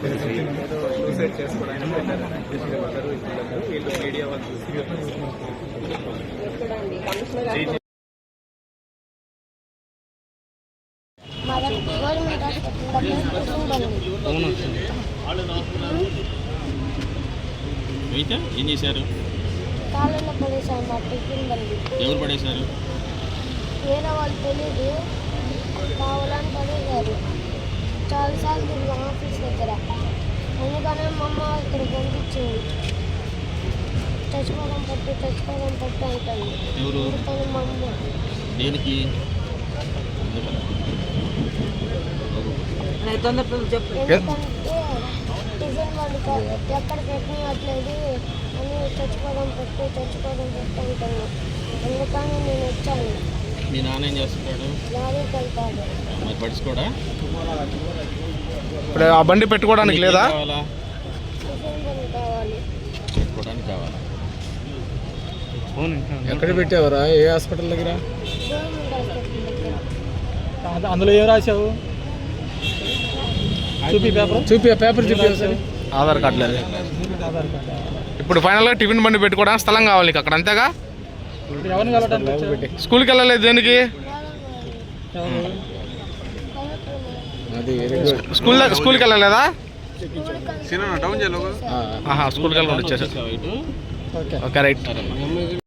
Suicide చేసుకోవడానికి వాళ్ళరు వీళ్ళు media వాళ్ళు చూసి అయితే ఏం చేశారు ఎవరు పడేశారు? వేరే వాళ్ళు తెలియదు కావాలని పడేశారు. చాలాసార్లు ఆఫీస్ దగ్గర. అందుకనే మా అమ్మ ఇక్కడ పంపించింది. చచ్చిపోవడం పట్టు చచ్చిపోవడం పట్టు అంటుంది. ఎవరు? అందుకని మా అమ్మ. దేనికి? చెప్పు. ఎందుకంటే టిఫిన్ బండి కా- ఎక్కడ పెట్టినట్లేదు అని చచ్చిపోవడం పట్టు చచ్చిపోవడం పట్టు అంటుంది. అందుకని నేను వచ్చాను. మీ నాన్న ఏం చేస్తున్నాడు? లారీకి వెళ్తాడు. మరి పడుచుకోడా? ఇప్పుడు ఆ బండి పెట్టుకోవడానికి లేదా? ఎక్కడ పెట్టావరా? ఏ హాస్పిటల్ దగ్గర? అందులో ఏం రాశావు? చూపి పేపర్. చూపి పేపర్ చూపి. ఆధార్ కార్డు లేదు. ఇప్పుడు ఫైనల్గా టిఫిన్ బండి పెట్టుకోవడానికి స్థలం కావాలి నీకు అక్కడ అంతేగా? స్కూల్కి వెళ్ళలేదు దేనికి ఎవరు? అది వెరీ గుడ్ స్కూల్ దగ్గ- స్కూల్కి వెళ్ళలేదా? స్కూల్కి వెళ్ళకుండా వచ్చేసారు. Okay right